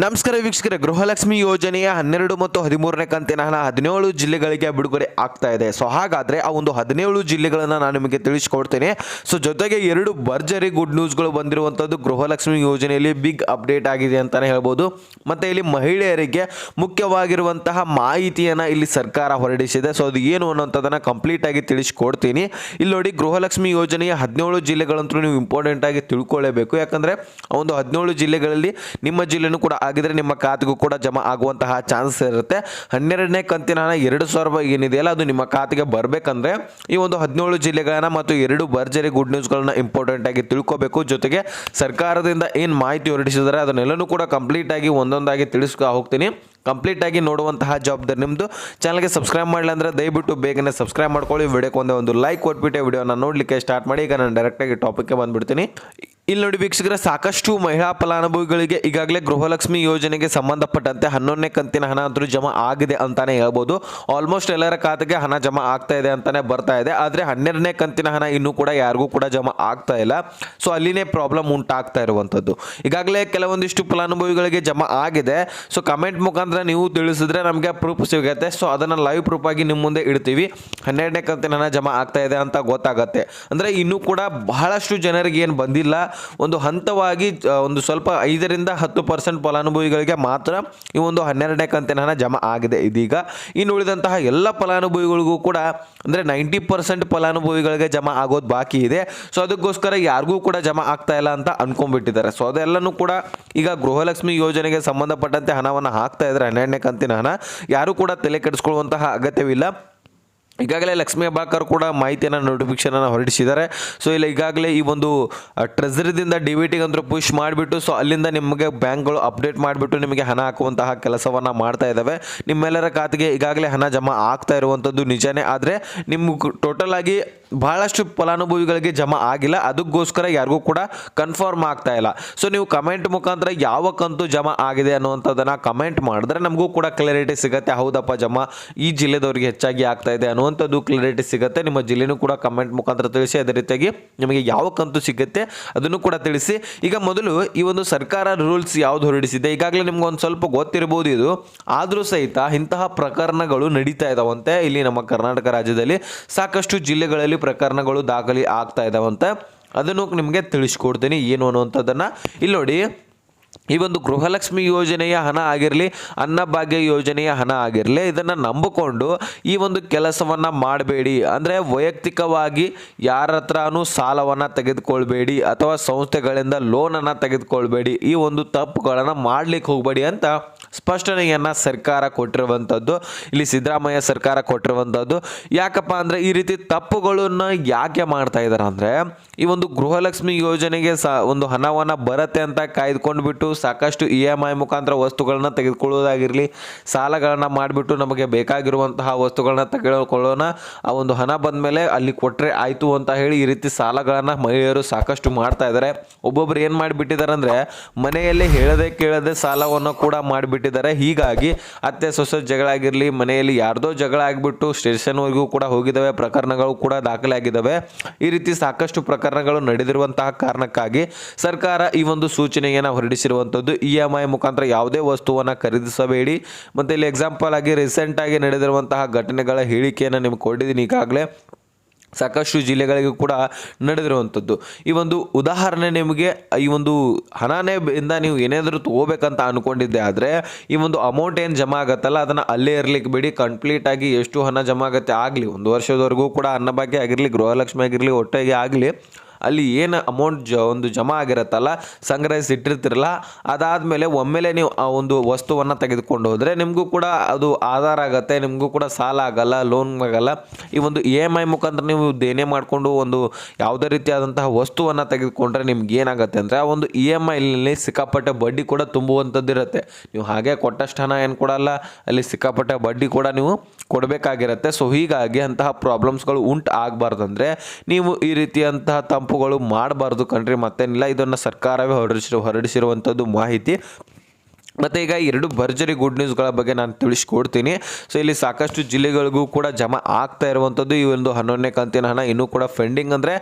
ನಮಸ್ಕಾರ ವೀಕ್ಷಕರ, ಗೃಹಲಕ್ಷ್ಮಿ ಯೋಜನೆಯ ಹನ್ನೆರಡು ಮತ್ತು ಹದಿಮೂರನೇ ಕಂತಿನ ಹಣ ಹದಿನೇಳು ಜಿಲ್ಲೆಗಳಿಗೆ ಬಿಡುಗಡೆ ಆಗ್ತಾ ಇದೆ. ಸೊ ಹಾಗಾದರೆ ಆ ಒಂದು ಹದಿನೇಳು ಜಿಲ್ಲೆಗಳನ್ನು ನಾನು ನಿಮಗೆ ತಿಳಿಸ್ಕೊಡ್ತೇನೆ. ಸೊ ಜೊತೆಗೆ ಎರಡು ಭರ್ಜರಿ ಗುಡ್ ನ್ಯೂಸ್ಗಳು ಬಂದಿರುವಂಥದ್ದು ಗೃಹಲಕ್ಷ್ಮಿ ಯೋಜನೆಯಲ್ಲಿ ಬಿಗ್ ಅಪ್ಡೇಟ್ ಆಗಿದೆ ಅಂತಲೇ ಹೇಳ್ಬೋದು. ಮತ್ತು ಇಲ್ಲಿ ಮಹಿಳೆಯರಿಗೆ ಮುಖ್ಯವಾಗಿರುವಂತಹ ಮಾಹಿತಿಯನ್ನು ಇಲ್ಲಿ ಸರ್ಕಾರ ಹೊರಡಿಸಿದೆ. ಸೊ ಅದು ಏನು ಅನ್ನೋಂಥದ್ದನ್ನು ಕಂಪ್ಲೀಟಾಗಿ ತಿಳಿಸ್ಕೊಡ್ತೀನಿ. ಇಲ್ಲಿ ನೋಡಿ, ಗೃಹಲಕ್ಷ್ಮಿ ಯೋಜನೆಯ ಹದಿನೇಳು ಜಿಲ್ಲೆಗಳಂತೂ ನೀವು ಇಂಪಾರ್ಟೆಂಟ್ ಆಗಿ ತಿಳ್ಕೊಳ್ಳೇಬೇಕು ಯಾಕಂದರೆ ಒಂದು ಹದಿನೇಳು ಜಿಲ್ಲೆಗಳಲ್ಲಿ ನಿಮ್ಮ ಜಿಲ್ಲೆನೂ ಕೂಡ ಆಗಿದ್ರೆ ನಿಮ್ಮ ಖಾತೆಗೂ ಕೂಡ ಜಮಾ ಆಗುವಂತಹ ಚಾನ್ಸಸ್ ಇರುತ್ತೆ. ಹನ್ನೆರಡನೇ ಕಂತಿನ ಹಣ ಎರಡು ಸಾವಿರ ರೂಪಾಯಿ ಏನಿದೆಯಲ್ಲ ಅದು ನಿಮ್ಮ ಖಾತೆಗೆ ಬರಬೇಕಂದ್ರೆ ಈ ಒಂದು ಹದಿನೇಳು ಜಿಲ್ಲೆಗಳನ್ನ ಮತ್ತು ಎರಡು ಭರ್ಜರಿ ಗುಡ್ ನ್ಯೂಸ್ಗಳನ್ನ ಇಂಪಾರ್ಟೆಂಟ್ ಆಗಿ ತಿಳ್ಕೋಬೇಕು. ಜೊತೆಗೆ ಸರ್ಕಾರದಿಂದ ಏನು ಮಾಹಿತಿ ಹೊರಡಿಸಿದರೆ ಅದನ್ನೆಲ್ಲನೂ ಕೂಡ ಕಂಪ್ಲೀಟ್ ಆಗಿ ಒಂದೊಂದಾಗಿ ತಿಳಿಸ್ಕೊ ಹೋಗ್ತೀನಿ. ಕಂಪ್ಲೀಟ್ ಆಗಿ ನೋಡುವಂತಹ ಜವಾಬ್ದಾರಿ ನಿಮ್ಮದು ಚಾನಲ್ಗೆ ಸಬ್ಸ್ಕ್ರೈಬ್ ಮಾಡಿಲ್ಲ ಅಂದ್ರೆ ದಯವಿಟ್ಟು ಬೇಗನೆ ಸಬ್ಸ್ಕ್ರೈಬ್ ಮಾಡ್ಕೊಳ್ಳಿ. ವಿಡಿಯೋಕ್ಕೆ ಒಂದೇ ಒಂದು ಲೈಕ್ ಕೊಟ್ಬಿಟ್ಟು ವಿಡಿಯೋನ ನೋಡಲಿಕ್ಕೆ ಸ್ಟಾರ್ಟ್ ಮಾಡಿ. ಈಗ ನಾನು ಡೈರೆಕ್ಟಾಗಿ ಟಾಪಿಕ್ಗೆ ಬಂದ್ಬಿಡ್ತೀನಿ. ಇಲ್ಲಿ ನೋಡಿ ವೀಕ್ಷಕರ, ಸಾಕಷ್ಟು ಮಹಿಳಾ ಫಲಾನುಭವಿಗಳಿಗೆ ಈಗಾಗಲೇ ಗೃಹಲಕ್ಷ್ಮಿ ಯೋಜನೆಗೆ ಸಂಬಂಧಪಟ್ಟಂತೆ ಹನ್ನೊಂದನೇ ಕಂತಿನ ಹಣ ಅಂತೂ ಜಮಾ ಆಗಿದೆ ಅಂತಾನೆ ಹೇಳ್ಬೋದು. ಆಲ್ಮೋಸ್ಟ್ ಎಲ್ಲರ ಖಾತೆಗೆ ಹಣ ಜಮಾ ಆಗ್ತಾ ಇದೆ ಅಂತಾನೆ ಬರ್ತಾ ಇದೆ. ಆದರೆ ಹನ್ನೆರಡನೇ ಕಂತಿನ ಹಣ ಇನ್ನೂ ಕೂಡ ಯಾರಿಗೂ ಕೂಡ ಜಮಾ ಆಗ್ತಾ ಇಲ್ಲ. ಸೊ ಅಲ್ಲಿನೇ ಪ್ರಾಬ್ಲಮ್ ಉಂಟಾಗ್ತಾ ಇರುವಂಥದ್ದು ಈಗಾಗಲೇ ಕೆಲವೊಂದಿಷ್ಟು ಫಲಾನುಭವಿಗಳಿಗೆ ಜಮಾ ಆಗಿದೆ. ಸೊ ಕಮೆಂಟ್ ಮುಖಾಂತರ ನೀವು ತಿಳಿಸಿದ್ರೆ ನಮಗೆ ಪ್ರೂಫ್ ಸಿಗುತ್ತೆ. ಸೊ ಅದನ್ನು ಲೈವ್ ಪ್ರೂಫ್ ಆಗಿ ನಿಮ್ಮ ಮುಂದೆ ಇಡ್ತೀವಿ. ಹನ್ನೆರಡನೇ ಕಂತಿನ ಜಮಾ ಆಗ್ತಾ ಇದೆ ಅಂತ ಗೊತ್ತಾಗತ್ತೆ. ಅಂದರೆ ಇನ್ನೂ ಕೂಡ ಬಹಳಷ್ಟು ಜನರಿಗೆ ಏನು ಬಂದಿಲ್ಲ. ಒಂದು ಹಂತವಾಗಿ ಒಂದು ಸ್ವಲ್ಪ ಐದರಿಂದ ಹತ್ತು ಪರ್ಸೆಂಟ್ ಫಲಾನುಭವಿಗಳಿಗೆ ಮಾತ್ರ ಈ ಒಂದು ಹನ್ನೆರಡನೇ ಕಂತಿನ ಜಮಾ ಆಗಿದೆ ಇದೀಗ. ಇನ್ನು ಉಳಿದಂತಹ ಎಲ್ಲ ಫಲಾನುಭವಿಗಳಿಗೂ ಕೂಡ ಅಂದರೆ ನೈಂಟಿ ಪರ್ಸೆಂಟ್ ಫಲಾನುಭವಿಗಳಿಗೆ ಜಮಾ ಆಗೋದು ಬಾಕಿ ಇದೆ. ಸೊ ಅದಕ್ಕೋಸ್ಕರ ಯಾರಿಗೂ ಕೂಡ ಜಮಾ ಆಗ್ತಾ ಇಲ್ಲ ಅಂತ ಅನ್ಕೊಂಡ್ಬಿಟ್ಟಿದ್ದಾರೆ. ಸೊ ಅದೆಲ್ಲನೂ ಕೂಡ ಈಗ ಗೃಹಲಕ್ಷ್ಮಿ ಯೋಜನೆಗೆ ಸಂಬಂಧಪಟ್ಟಂತೆ ಹಣವನ್ನು ಹಾಕ್ತಾ ಹನ್ನೆರಡನೇ ಕಂತಿನ ಹಣ ಯಾರೂ ಕೂಡ ತಲೆ ಕೆಡಿಸ್ಕೊಳ್ಳುವಂತಹ ಅಗತ್ಯವಿಲ್ಲ. ಈಗಾಗಲೇ ಲಕ್ಷ್ಮೀ ಅಬಾಕರ್ ಕೂಡ ಮಾಹಿತಿಯನ್ನು ನೋಟಿಫಿಕೇಶನ್ ಅನ್ನು ಹೊರಡಿಸಿದ್ದಾರೆ. ಸೊ ಇಲ್ಲ, ಈಗಾಗಲೇ ಈ ಒಂದು ಟ್ರೆಸರಿದಿಂದ ಡಿ ವಿ ಟಿಗೆ ಅಂದ್ರೆ ಪುಷ್ ಮಾಡಿಬಿಟ್ಟು ಸೊ ಅಲ್ಲಿಂದ ನಿಮಗೆ ಬ್ಯಾಂಕ್ಗಳು ಅಪ್ಡೇಟ್ ಮಾಡಿಬಿಟ್ಟು ನಿಮಗೆ ಹಣ ಹಾಕುವಂತಹ ಕೆಲಸವನ್ನು ಮಾಡ್ತಾ ಇದ್ದಾವೆ ನಿಮ್ಮೆಲ್ಲರ ಖಾತೆಗೆ ಈಗಾಗಲೇ ಹಣ ಜಮಾ ಆಗ್ತಾ ಇರುವಂಥದ್ದು ನಿಜನೇ. ಆದರೆ ನಿಮ್ಗೆ ಟೋಟಲ್ ಆಗಿ ಬಹಳಷ್ಟು ಫಲಾನುಭವಿಗಳಿಗೆ ಜಮಾ ಆಗಿಲ್ಲ. ಅದಕ್ಕೋಸ್ಕರ ಯಾರಿಗೂ ಕೂಡ ಕನ್ಫರ್ಮ್ ಆಗ್ತಾ ಇಲ್ಲ. ಸೊ ನೀವು ಕಮೆಂಟ್ ಮುಖಾಂತರ ಯಾವ ಕಂತು ಜಮಾ ಆಗಿದೆ ಅನ್ನುವಂಥದ್ದನ್ನು ಕಮೆಂಟ್ ಮಾಡಿದ್ರೆ ನಮಗೂ ಕೂಡ ಕ್ಲಾರಿಟಿ ಸಿಗುತ್ತೆ. ಹೌದಪ್ಪ, ಜಮಾ ಈ ಜಿಲ್ಲೆದವ್ರಿಗೆ ಹೆಚ್ಚಾಗಿ ಆಗ್ತಾ ಇದೆ ಅನ್ನುವಂಥದ್ದು ಕ್ಲಾರಿಟಿ ಸಿಗುತ್ತೆ. ನಿಮ್ಮ ಜಿಲ್ಲೆನೂ ಕೂಡ ಕಮೆಂಟ್ ಮುಖಾಂತರ ತಿಳಿಸಿ, ಅದೇ ರೀತಿಯಾಗಿ ನಿಮಗೆ ಯಾವ ಕಂತು ಸಿಗುತ್ತೆ ಅದನ್ನು ಕೂಡ ತಿಳಿಸಿ. ಈಗ ಮೊದಲು ಈ ಒಂದು ಸರ್ಕಾರ ರೂಲ್ಸ್ ಯಾವ್ದು ಹೊರಡಿಸಿದೆ? ಈಗಾಗಲೇ ನಿಮ್ಗೆ ಒಂದು ಸ್ವಲ್ಪ ಗೊತ್ತಿರಬಹುದು ಇದು. ಆದರೂ ಸಹಿತ ಇಂತಹ ಪ್ರಕರಣಗಳು ನಡೀತಾ ಇದಾವಂತೆ ಇಲ್ಲಿ ನಮ್ಮ ಕರ್ನಾಟಕ ರಾಜ್ಯದಲ್ಲಿ. ಸಾಕಷ್ಟು ಜಿಲ್ಲೆಗಳಲ್ಲಿ ಪ್ರಕರಣಗಳು ದಾಖಲೆ ಆಗ್ತಾ ಇದಾವಂತೆ. ಅದನ್ನು ನಿಮಗೆ ತಿಳಿಸ್ಕೊಡ್ತೀನಿ ಏನು ಅನ್ನುವಂಥದ್ದನ್ನು. ಇಲ್ಲಿ ನೋಡಿ ಈ ಒಂದು ಗೃಹಲಕ್ಷ್ಮಿ ಯೋಜನೆಯ ಹಣ ಆಗಿರಲಿ ಅನ್ನಭಾಗ್ಯ ಯೋಜನೆಯ ಹಣ ಆಗಿರಲಿ, ಇದನ್ನು ನಂಬಿಕೊಂಡು ಈ ಒಂದು ಕೆಲಸವನ್ನು ಮಾಡಬೇಡಿ. ಅಂದರೆ ವೈಯಕ್ತಿಕವಾಗಿ ಯಾರ ಹತ್ರನೂ ಸಾಲವನ್ನು ತೆಗೆದುಕೊಳ್ಬೇಡಿ ಅಥವಾ ಸಂಸ್ಥೆಗಳಿಂದ ಲೋನನ್ನು ತೆಗೆದುಕೊಳ್ಬೇಡಿ. ಈ ಒಂದು ತಪ್ಪುಗಳನ್ನು ಮಾಡಲಿಕ್ಕೆ ಹೋಗಬೇಡಿ ಅಂತ ಸ್ಪಷ್ಟನೆಯನ್ನು ಸರ್ಕಾರ ಕೊಟ್ಟಿರುವಂಥದ್ದು ಇಲ್ಲಿ ಸಿದ್ದರಾಮಯ್ಯ ಸರ್ಕಾರ ಕೊಟ್ಟಿರುವಂಥದ್ದು ಯಾಕಪ್ಪ ಅಂದರೆ ಈ ರೀತಿ ತಪ್ಪುಗಳನ್ನು ಯಾಕೆ ಮಾಡ್ತಾ ಇದ್ದಾರೆ ಅಂದರೆ, ಈ ಒಂದು ಗೃಹಲಕ್ಷ್ಮಿ ಯೋಜನೆಗೆ ಸ ಒಂದು ಹಣವನ್ನು ಬರುತ್ತೆ ಅಂತ ಕಾಯ್ದುಕೊಂಡು ಬಿಟ್ಟು ಸಾಕಷ್ಟು ಇ ಎಂ ಐ ಮುಖಾಂತರ ವಸ್ತುಗಳನ್ನ ತೆಗೆದುಕೊಳ್ಳೋದಾಗಿರಲಿ, ಸಾಲಗಳನ್ನು ಮಾಡಿಬಿಟ್ಟು ನಮಗೆ ಬೇಕಾಗಿರುವಂತಹ ವಸ್ತುಗಳನ್ನ ತೆಗೆದುಕೊಳ್ಳೋಣ, ಆ ಒಂದು ಹಣ ಬಂದ ಮೇಲೆ ಅಲ್ಲಿ ಕೊಟ್ಟರೆ ಆಯಿತು ಅಂತ ಹೇಳಿ ಈ ರೀತಿ ಸಾಲಗಳನ್ನು ಮಹಿಳೆಯರು ಸಾಕಷ್ಟು ಮಾಡ್ತಾ ಇದ್ದಾರೆ ಒಬ್ಬೊಬ್ರು ಏನು ಮಾಡಿಬಿಟ್ಟಿದ್ದಾರೆ ಅಂದರೆ ಮನೆಯಲ್ಲಿ ಹೇಳದೆ ಕೇಳದೆ ಸಾಲವನ್ನು ಕೂಡ ಮಾಡಿಬಿಟ್ಟಿದ್ದಾರೆ ಹೀಗಾಗಿ ಅತ್ತೆ ಸೊಸೆ ಜಗಳ ಆಗಿರಲಿ ಮನೆಯಲ್ಲಿ ಯಾರ್ದೋ ಜಗಳ ಆಗಿಬಿಟ್ಟು ಸ್ಟೇಷನ್ವರೆಗೂ ಕೂಡ ಹೋಗಿದ್ದಾವೆ, ಪ್ರಕರಣಗಳು ಕೂಡ ದಾಖಲೆ ಆಗಿದ್ದಾವೆ ಈ ರೀತಿ ಸಾಕಷ್ಟು ಪ್ರಕರಣಗಳು ನಡೆದಿರುವಂತಹ ಕಾರಣಕ್ಕಾಗಿ ಸರ್ಕಾರ ಈ ಒಂದು ಸೂಚನೆಯನ್ನು ಹೊರಡಿಸಿರುವಂಥದ್ದು ಇ ಎಂ ಐ ಮುಖಾಂತರ ಯಾವುದೇ ವಸ್ತುವನ್ನು ಖರೀದಿಸಬೇಡಿ. ಮತ್ತು ಇಲ್ಲಿ ಎಕ್ಸಾಂಪಲ್ ಆಗಿ ರೀಸೆಂಟಾಗಿ ನಡೆದಿರುವಂತಹ ಘಟನೆಗಳ ಹೇಳಿಕೆಯನ್ನು ನಿಮ್ಗೆ ಕೊಟ್ಟಿದ್ದೀನಿ ಈಗಾಗಲೇ. ಸಾಕಷ್ಟು ಜಿಲ್ಲೆಗಳಿಗೂ ಕೂಡ ನಡೆದಿರುವಂಥದ್ದು. ಈ ಒಂದು ಉದಾಹರಣೆ ನಿಮಗೆ, ಈ ಒಂದು ಹಣನೇ ಇಂದ ನೀವು ಏನಾದರೂ ತೊಗೋಬೇಕಂತ ಅಂದ್ಕೊಂಡಿದ್ದೆ ಆದರೆ, ಈ ಒಂದು ಅಮೌಂಟ್ ಏನು ಜಮಾ ಆಗುತ್ತಲ್ಲ, ಅದನ್ನು ಅಲ್ಲೇ ಇರಲಿಕ್ಕೆ ಬಿಡಿ ಕಂಪ್ಲೀಟಾಗಿ ಎಷ್ಟು ಹಣ ಜಮಾ ಆಗುತ್ತೆ ಆಗಲಿ. ಒಂದು ವರ್ಷದವರೆಗೂ ಕೂಡ ಅನ್ನಭಾಗ್ಯ ಆಗಿರಲಿ, ಗೃಹಲಕ್ಷ್ಮಿ ಆಗಿರಲಿ ಒಟ್ಟಿಗೆ ಆಗಲಿ ಅಲ್ಲಿ ಏನು ಅಮೌಂಟ್ ಜ, ಒಂದು ಜಮಾ ಆಗಿರುತ್ತಲ್ಲ, ಸಂಗ್ರಹಿಸಿ ಇಟ್ಟಿರ್ತಿರಲ್ಲ, ಅದಾದಮೇಲೆ ಒಮ್ಮೆಲೆ ನೀವು ಆ ಒಂದು ವಸ್ತುವನ್ನು ತೆಗೆದುಕೊಂಡು ಹೋದರೆ ನಿಮಗೂ ಕೂಡ ಅದು ಆಧಾರ ಆಗುತ್ತೆ, ನಿಮಗೂ ಕೂಡ ಸಾಲ ಆಗಲ್ಲ ಲೋನ್ ಆಗಲ್ಲ. ಈ ಒಂದು ಇ ಎಂ ಐ ಮುಖಾಂತರ ನೀವು ದೇನೆ ಮಾಡಿಕೊಂಡು ಒಂದು ಯಾವುದೇ ರೀತಿಯಾದಂತಹ ವಸ್ತುವನ್ನು ತೆಗೆದುಕೊಂಡ್ರೆ ನಿಮ್ಗೆ ಏನಾಗುತ್ತೆ ಅಂದರೆ ಆ ಒಂದು ಇ ಎಂ ಐಲಿ ಸಿಕ್ಕಾಪಟ್ಟೆ ಬಡ್ಡಿ ಕೂಡ ತುಂಬುವಂಥದ್ದಿರುತ್ತೆ ನೀವು ಹಾಗೆ ಕೊಟ್ಟಷ್ಟು ಹಣ ಏನು ಕೊಡಲ್ಲ ಅಲ್ಲಿ ಸಿಕ್ಕಾಪಟ್ಟೆ ಬಡ್ಡಿ ಕೂಡ ನೀವು ಕೊಡಬೇಕಾಗಿರುತ್ತೆ. ಸೊ ಹೀಗಾಗಿ ಅಂತಹ ಪ್ರಾಬ್ಲಮ್ಸ್ಗಳು ಉಂಟು ಆಗಬಾರ್ದಂದ್ರೆ, ನೀವು ಈ ರೀತಿಯಂತಹ ತಂಪುಗಳು ಮಾಡಬಾರ್ದು ಕಣ್ರಿ ಮತ್ತೇನಿಲ್ಲ. ಇದನ್ನು ಸರ್ಕಾರವೇ ಹೊರಡಿಸಿರೋ ಹೊರಡಿಸಿರುವಂಥದ್ದು ಮಾಹಿತಿ ಮತ್ತು ಈಗ ಎರಡು ಭರ್ಜರಿ ಗುಡ್ ನ್ಯೂಸ್ಗಳ ಬಗ್ಗೆ ನಾನು ತಿಳಿಸ್ಕೊಡ್ತೀನಿ. ಸೊ ಇಲ್ಲಿ ಸಾಕಷ್ಟು ಜಿಲ್ಲೆಗಳಿಗೂ ಕೂಡ ಜಮಾ ಆಗ್ತಾ ಇರುವಂಥದ್ದು ಈ ಒಂದು ಹನ್ನೊಂದನೇ ಕಂತಿನ ಹಣ. ಇನ್ನೂ ಕೂಡ ಪೆಂಡಿಂಗ್ ಅಂದರೆ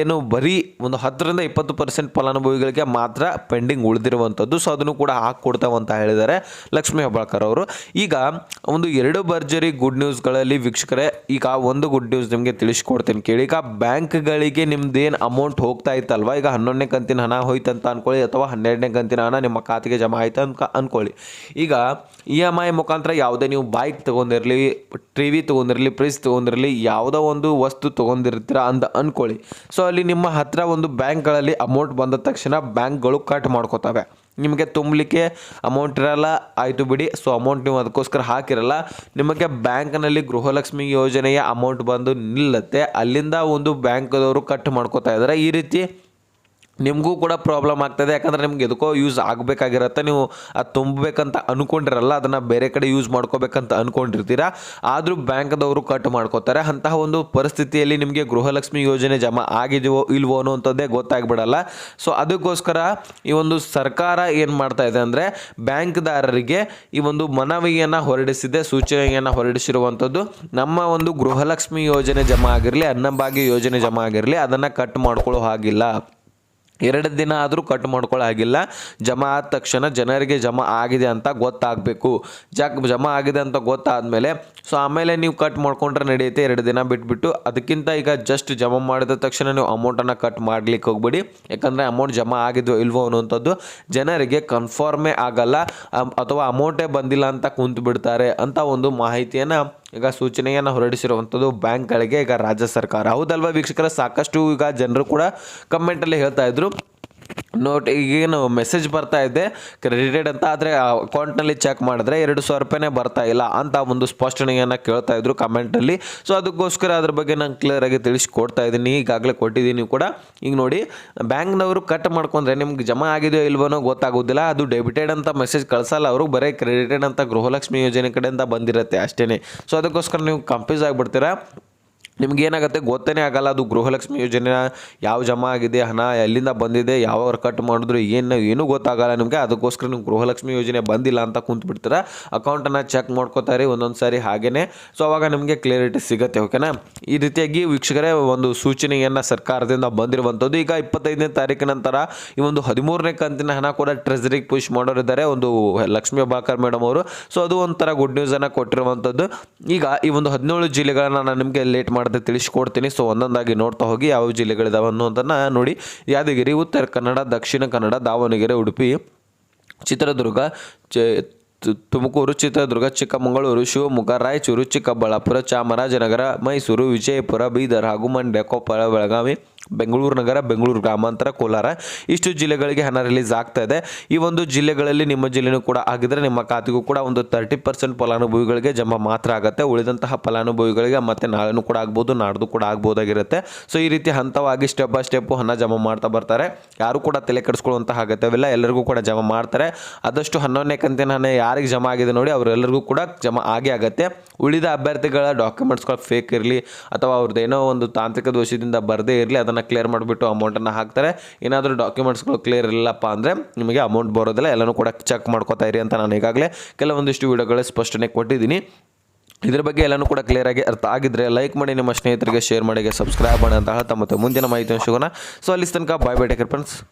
ಏನು ಬರೀ ಒಂದು ಹತ್ತರಿಂದ ಇಪ್ಪತ್ತು ಪರ್ಸೆಂಟ್ ಫಲಾನುಭವಿಗಳಿಗೆ ಮಾತ್ರ ಪೆಂಡಿಂಗ್ ಉಳಿದಿರುವಂಥದ್ದು. ಸೊ ಅದನ್ನು ಕೂಡ ಹಾಕ್ಕೊಡ್ತಾವೆ ಅಂತ ಹೇಳಿದ್ದಾರೆ ಲಕ್ಷ್ಮೀ ಹೆಬ್ಬಾಳ್ಕರ್ ಅವರು. ಈಗ ಒಂದು ಎರಡು ಭರ್ಜರಿ ಗುಡ್ ನ್ಯೂಸ್ಗಳಲ್ಲಿ ವೀಕ್ಷಕರೇ, ಈಗ ಒಂದು ಗುಡ್ ನ್ಯೂಸ್ ನಿಮಗೆ ತಿಳಿಸ್ಕೊಡ್ತೀನಿ ಕೇಳಿ. ಈಗ ಬ್ಯಾಂಕ್ಗಳಿಗೆ ನಿಮ್ದೇನು ಅಮೌಂಟ್ ಹೋಗ್ತಾ ಇತ್ತಲ್ವ? ಈಗ ಹನ್ನೊಂದನೇ ಕಂತಿನ ಹಣ ಹೋಯ್ತಂತ ಅನ್ಕೊಳ್ಳಿ, ಅಥವಾ ಹನ್ನೆರಡನೇ ಕಂತಿನ ಹಣ ನಿಮ್ಮ ಖಾತೆಗೆ ಜಮಾ ಆಯ್ತು ಅಂತ ಅನ್ಕೊಳ್ಳಿ. ಈಗ ಇ ಎಂ ಐ ಮುಖಾಂತರ ಯಾವುದೇ ನೀವು ಬೈಕ್ ತೊಗೊಂಡಿರಲಿ ಟಿ ವಿ ತೊಗೊಂಡಿರಲಿ ಫ್ರಿಜ್ ತೊಗೊಂಡಿರಲಿ, ಯಾವುದೋ ಒಂದು ವಸ್ತು ತೊಗೊಂಡಿರ್ತೀರ ಅಂತ ಅಂದ್ಕೊಳ್ಳಿ ಸೊ ಅಲ್ಲಿ ನಿಮ್ಮ ಹತ್ತಿರ ಒಂದು ಬ್ಯಾಂಕ್ಗಳಲ್ಲಿ ಅಮೌಂಟ್ ಬಂದ ತಕ್ಷಣ ಬ್ಯಾಂಕ್ಗಳು ಕಟ್ ಮಾಡ್ಕೋತವೆ. ನಿಮಗೆ ತುಂಬಲಿಕ್ಕೆ ಅಮೌಂಟ್ ಇರಲ್ಲ, ಆಯಿತು ಬಿಡಿ. ಸೊ ಅಮೌಂಟ್ ನೀವು ಅದಕ್ಕೋಸ್ಕರ ಹಾಕಿರಲ್ಲ. ನಿಮಗೆ ಬ್ಯಾಂಕ್ನಲ್ಲಿ ಗೃಹಲಕ್ಷ್ಮಿ ಯೋಜನೆಯ ಅಮೌಂಟ್ ಬಂದು ನಿಲ್ಲತ್ತೆ. ಅಲ್ಲಿಂದ ಒಂದು ಬ್ಯಾಂಕ್ದವರು ಕಟ್ ಮಾಡ್ಕೋತಾ ಇದ್ದಾರೆ. ಈ ರೀತಿ ನಿಮಗೂ ಕೂಡ ಪ್ರಾಬ್ಲಮ್ ಆಗ್ತದೆ. ಯಾಕಂದರೆ ನಿಮ್ಗೆ ಎದಕ್ಕೋ ಯೂಸ್ ಆಗಬೇಕಾಗಿರತ್ತೆ. ನೀವು ಅದು ತುಂಬಬೇಕಂತ ಅಂದ್ಕೊಂಡಿರಲ್ಲ ಅದನ್ನು ಬೇರೆ ಕಡೆ ಯೂಸ್ ಮಾಡ್ಕೋಬೇಕಂತ ಅಂದ್ಕೊಂಡಿರ್ತೀರಾ ಆದರೂ ಬ್ಯಾಂಕ್ದವರು ಕಟ್ ಮಾಡ್ಕೋತಾರೆ. ಅಂತಹ ಒಂದು ಪರಿಸ್ಥಿತಿಯಲ್ಲಿ ನಿಮಗೆ ಗೃಹಲಕ್ಷ್ಮಿ ಯೋಜನೆ ಜಮಾ ಆಗಿದೆಯೋ ಇಲ್ವೋ ಅನ್ನೋಂಥದ್ದೇ ಗೊತ್ತಾಗ್ಬಿಡಲ್ಲ. ಸೊ ಅದಕ್ಕೋಸ್ಕರ ಈ ಒಂದು ಸರ್ಕಾರ ಏನು ಮಾಡ್ತಾ ಇದೆ ಅಂದರೆ, ಬ್ಯಾಂಕ್ದಾರರಿಗೆ ಈ ಒಂದು ಮನವಿಯನ್ನು ಹೊರಡಿಸಿದೆ, ಸೂಚನೆಯನ್ನು ಹೊರಡಿಸಿರುವಂಥದ್ದು. ನಮ್ಮ ಒಂದು ಗೃಹಲಕ್ಷ್ಮಿ ಯೋಜನೆ ಜಮಾ ಆಗಿರಲಿ, ಅನ್ನಭಾಗ್ಯ ಯೋಜನೆ ಜಮಾ ಆಗಿರಲಿ, ಅದನ್ನು ಕಟ್ ಮಾಡ್ಕೊಳ್ಳೋ ಹಾಗಿಲ್ಲ. ಎರಡು ದಿನ ಆದರೂ ಕಟ್ ಮಾಡ್ಕೊಳ್ಳೋ ಹಾಗಿಲ್ಲ. ಜಮಾ ಆದ ತಕ್ಷಣ ಜನರಿಗೆ ಜಮಾ ಆಗಿದೆ ಅಂತ ಗೊತ್ತಾಗಬೇಕು. ಜಾಕ್ ಜಮಾ ಆಗಿದೆ ಅಂತ ಗೊತ್ತಾದಮೇಲೆ, ಸೊ ಆಮೇಲೆ ನೀವು ಕಟ್ ಮಾಡ್ಕೊಂಡ್ರೆ ನಡೆಯುತ್ತೆ ಎರಡು ದಿನ ಬಿಟ್ಬಿಟ್ಟು. ಅದಕ್ಕಿಂತ ಈಗ ಜಸ್ಟ್ ಜಮಾ ಮಾಡಿದ ತಕ್ಷಣ ನೀವು ಅಮೌಂಟನ್ನು ಕಟ್ ಮಾಡ್ಲಿಕ್ಕೆ ಹೋಗ್ಬೇಡಿ. ಯಾಕಂದರೆ ಅಮೌಂಟ್ ಜಮಾ ಆಗಿದ್ವೋ ಇಲ್ವೋ ಅನ್ನುವಂಥದ್ದು ಜನರಿಗೆ ಕನ್ಫರ್ಮೇ ಆಗಲ್ಲ. ಅಥವಾ ಅಮೌಂಟೇ ಬಂದಿಲ್ಲ ಅಂತ ಕುಂತು ಬಿಡ್ತಾರೆ ಅಂತ ಒಂದು ಮಾಹಿತಿಯನ್ನು ಈಗ ಸೂಚನೆಯನ್ನು ಹೊರಡಿಸಿರುವಂಥದ್ದು ಬ್ಯಾಂಕ್ಗಳಿಗೆ ಈಗ ರಾಜ್ಯ ಸರ್ಕಾರ. ಹೌದಲ್ವಾ ವೀಕ್ಷಕರ? ಸಾಕಷ್ಟು ಈಗ ಜನರು ಕೂಡ ಕಮೆಂಟಲ್ಲಿ ಹೇಳ್ತಾ ಇದ್ರು. ನೋಟ್ ಈಗೇನು ಮೆಸೇಜ್ ಬರ್ತಾ ಇದೆ. ಕ್ರೆಡಿಟೆಡ್ ಅಂತ ಆದರೆ ಅಕೌಂಟ್ನಲ್ಲಿ ಚೆಕ್ ಮಾಡಿದ್ರೆ ಎರಡು ಸಾವಿರ ರೂಪಾಯಿನೇ ಬರ್ತಾ ಇಲ್ಲ ಅಂತ ಒಂದು ಸ್ಪಷ್ಟನೆಯನ್ನು ಕೇಳ್ತಾ ಇದ್ರು ಕಮೆಂಟಲ್ಲಿ ಸೊ ಅದಕ್ಕೋಸ್ಕರ ಅದ್ರ ಬಗ್ಗೆ ನಾನು ಕ್ಲಿಯರಾಗಿ ತಿಳಿಸ್ಕೊಡ್ತಾ ಇದ್ದೀನಿ. ಈಗಾಗಲೇ ಕೊಟ್ಟಿದ್ದೀನಿ ಕೂಡ. ಈಗ ನೋಡಿ, ಬ್ಯಾಂಕ್ನವರು ಕಟ್ ಮಾಡ್ಕೊಂಡ್ರೆ ನಿಮ್ಗೆ ಜಮಾ ಆಗಿದೆಯೋ ಇಲ್ವನೋ ಗೊತ್ತಾಗೋದಿಲ್ಲ. ಅದು ಡೆಬಿಟೆಡ್ ಅಂತ ಮೆಸೇಜ್ ಕಳಿಸಲ್ಲ ಅವರು. ಬರೀ ಕ್ರೆಡಿಟೆಡ್ ಅಂತ ಗೃಹಲಕ್ಷ್ಮಿ ಯೋಜನೆ ಕಡೆಯಿಂದ ಬಂದಿರುತ್ತೆ ಅಷ್ಟೇ ಸೊ ಅದಕ್ಕೋಸ್ಕರ ನೀವು ಕನ್ಫ್ಯೂಸ್ ಆಗಿಬಿಡ್ತೀರಾ? ನಿಮ್ಗೆ ಏನಾಗುತ್ತೆ ಗೊತ್ತೇ ಆಗಲ್ಲ. ಅದು ಗೃಹಲಕ್ಷ್ಮಿ ಯೋಜನೆ ಯಾವ ಜಮಾ ಆಗಿದೆ, ಹಣ ಎಲ್ಲಿಂದ ಬಂದಿದೆ, ಯಾವ ಕಟ್ ಮಾಡಿದ್ರು, ಏನು, ಏನೂ ಗೊತ್ತಾಗಲ್ಲ ನಿಮಗೆ. ಅದಕ್ಕೋಸ್ಕರ ನೀವು ಗೃಹಲಕ್ಷ್ಮಿ ಯೋಜನೆ ಬಂದಿಲ್ಲ ಅಂತ ಕುಂತು ಬಿಡ್ತೀರಾ ಅಕೌಂಟನ್ನು ಚೆಕ್ ಮಾಡ್ಕೋತಾರೆ ಒಂದೊಂದು ಸಾರಿ ಹಾಗೇನೆ. ಸೊ ಅವಾಗ ನಿಮಗೆ ಕ್ಲಿಯರಿಟಿ ಸಿಗುತ್ತೆ ಓಕೆನಾ ಈ ರೀತಿಯಾಗಿ ವೀಕ್ಷಕರೇ, ಒಂದು ಸೂಚನೆಯನ್ನು ಸರ್ಕಾರದಿಂದ ಬಂದಿರುವಂಥದ್ದು. ಈಗ ಇಪ್ಪತ್ತೈದನೇ ತಾರೀಕು ನಂತರ ಈ ಒಂದು ಹದಿಮೂರನೇ ಕಂತಿನ ಹಣ ಕೂಡ ಟ್ರೆಸರಿಗೆ ಪುಷ್ ಮಾಡೋರಿದ್ದಾರೆ, ಒಂದು ಲಕ್ಷ್ಮೀ ಬಾಕರ್ ಮೇಡಮ್ ಅವರು. ಸೊ ಅದು ಒಂಥರ ಗುಡ್ ನ್ಯೂಸನ್ನು ಕೊಟ್ಟಿರುವಂಥದ್ದು. ಈಗ ಈ ಒಂದು ಹದಿನೇಳು ಜಿಲ್ಲೆಗಳನ್ನು ನಾನು ನಿಮಗೆ ಲೇಟ್ ಮಾಡದೆ ತಿಳಿಸ್ಕೊಡ್ತೀನಿ. ಸೊ ಒಂದೊಂದಾಗಿ ನೋಡ್ತಾ ಹೋಗಿ ಯಾವ ಜಿಲ್ಲೆಗಳಿದಾವೆ ಅನ್ನೋದನ್ನು ನೋಡಿ. ಯಾದಗಿರಿ, ಉತ್ತರ ಕನ್ನಡ, ದಕ್ಷಿಣ ಕನ್ನಡ, ದಾವಣಗೆರೆ, ಉಡುಪಿ, ಚಿತ್ರದುರ್ಗ ತುಮಕೂರು, ಚಿತ್ರದುರ್ಗ, ಚಿಕ್ಕಮಗಳೂರು, ಶಿವಮೊಗ್ಗ, ರಾಯಚೂರು, ಚಿಕ್ಕಬಳ್ಳಾಪುರ, ಚಾಮರಾಜನಗರ, ಮೈಸೂರು, ವಿಜಯಪುರ, ಬೀದರ್ ಹಾಗೂ ಮಂಡ್ಯ, ಕೊಪ್ಪಳ, ಬೆಳಗಾವಿ. ಬೆಂಗಳೂರು ನಗರ, ಬೆಂಗಳೂರು ಗ್ರಾಮಾಂತರ ಕೋಲಾರ. ಇಷ್ಟು ಜಿಲ್ಲೆಗಳಿಗೆ ಹಣ ರಿಲೀಸ್ ಆಗ್ತಾ ಇದೆ. ಈ ಒಂದು ಜಿಲ್ಲೆಗಳಲ್ಲಿ ನಿಮ್ಮ ಜಿಲ್ಲೆನೂ ಕೂಡ ಆಗಿದ್ರೆ ನಿಮ್ಮ ಖಾತೆಗೂ ಕೂಡ ಒಂದು ತರ್ಟಿ ಪರ್ಸೆಂಟ್ ಫಲಾನುಭವಿಗಳಿಗೆ ಜಮಾ ಮಾತ್ರ ಆಗುತ್ತೆ. ಉಳಿದಂತಹ ಫಲಾನುಭವಿಗಳಿಗೆ ಮತ್ತೆ ನಾಳೆನೂ ಕೂಡ ಆಗ್ಬೋದು, ನಾಡ್ದು ಕೂಡ ಆಗ್ಬೋದಾಗಿರುತ್ತೆ. ಸೊ ಈ ರೀತಿ ಹಂತವಾಗಿ ಸ್ಟೆಪ್ ಬೈ ಸ್ಟೆಪ್ ಹಣ ಜಮಾ ಮಾಡ್ತಾ ಬರ್ತಾರೆ. ಯಾರು ಕೂಡ ತಲೆ ಕೆಡಿಸ್ಕೊಳ್ಳುವಂತಹ ಅಗತ್ಯವಿಲ್ಲ. ಎಲ್ಲರಿಗೂ ಕೂಡ ಜಮಾ ಮಾಡ್ತಾರೆ. ಆದಷ್ಟು ಹನ್ನೊಂದನೇ ಕಂತಿನ ಹಣ ಯಾರಿಗೆ ಜಮಾ ಆಗಿದೆ ನೋಡಿ, ಅವರೆಲ್ಲರಿಗೂ ಕೂಡ ಜಮಾ ಆಗೇ ಆಗುತ್ತೆ. ಉಳಿದ ಅಭ್ಯರ್ಥಿಗಳ ಡಾಕ್ಯುಮೆಂಟ್ಸ್ಗಳು ಫೇಕ್ ಇರಲಿ, ಅಥವಾ ಅವ್ರದ್ದು ಏನೋ ಒಂದು ತಾಂತ್ರಿಕ ದೋಷದಿಂದ ಬರದೇ ಇರಲಿ, ಅದನ್ನು ಕ್ಲಿಯರ್ ಮಾಡಿಬಿಟ್ಟು ಅಮೌಂಟನ್ನು ಹಾಕ್ತಾರೆ. ಏನಾದರೂ ಡಾಕ್ಯುಮೆಂಟ್ಸ್ಗಳು ಕ್ಲಿಯರ್ ಇಲ್ಲಪ್ಪ ಅಂದರೆ ನಿಮಗೆ ಅಮೌಂಟ್ ಬರೋದಿಲ್ಲ, ಎಲ್ಲನೂ ಕೂಡ ಚೆಕ್ ಮಾಡ್ಕೋತಾ ಇರಿ ಅಂತ ನಾನು ಈಗಾಗಲೇ ಕೆಲವೊಂದಿಷ್ಟು ವಿಡಿಯೋಗಳ ಸ್ಪಷ್ಟನೆ ಕೊಟ್ಟಿದ್ದೀನಿ. ಇದ್ರ ಬಗ್ಗೆ ಎಲ್ಲನೂ ಕೂಡ ಕ್ಲಿಯರ್ ಆಗಿ ಅರ್ಥ ಆಗಿದ್ರೆ ಲೈಕ್ ಮಾಡಿ, ನಿಮ್ಮ ಸ್ನೇಹಿತರಿಗೆ ಶೇರ್ ಮಾಡಿ ಸಬ್ಸ್ಕ್ರೈಬ್ ಮಾಡಿ ಅಂತ ಹೇಳ್ತಾ ಮತ್ತೆ ಮುಂದಿನ ಮಾಹಿತಿ ಸಿಗೋಣ. ಸೊ ಅಲ್ಲಿ ತನಕ ಬಾಯ್ ಬೈ ಟೇಕರ್